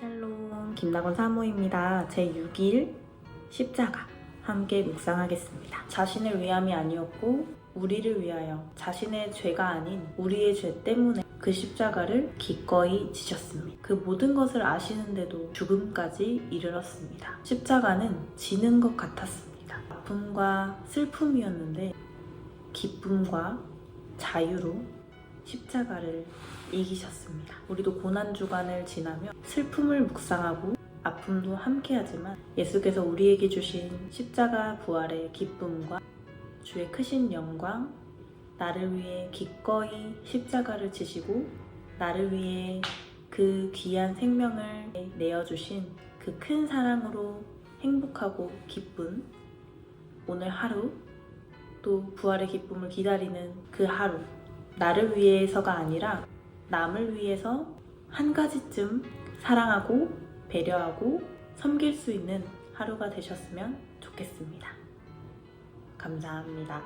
샬롬 김나건 사모입니다. 제 6일 십자가 함께 묵상하겠습니다. 자신을 위함이 아니었고 우리를 위하여 자신의 죄가 아닌 우리의 죄 때문에 그 십자가를 기꺼이 지셨습니다. 그 모든 것을 아시는데도 죽음까지 이르렀습니다. 십자가는 지는 것 같았습니다. 아픔과 슬픔이었는데 기쁨과 자유로 십자가를 이기셨습니다. 우리도 고난 주간을 지나며 슬픔을 묵상하고 아픔도 함께하지만 예수께서 우리에게 주신 십자가 부활의 기쁨과 주의 크신 영광, 나를 위해 기꺼이 십자가를 지시고 나를 위해 그 귀한 생명을 내어주신 그 큰 사랑으로 행복하고 기쁜 오늘 하루 또 부활의 기쁨을 기다리는 그 하루 나를 위해서가 아니라 남을 위해서 한 가지쯤 사랑하고 배려하고 섬길 수 있는 하루가 되셨으면 좋겠습니다. 감사합니다.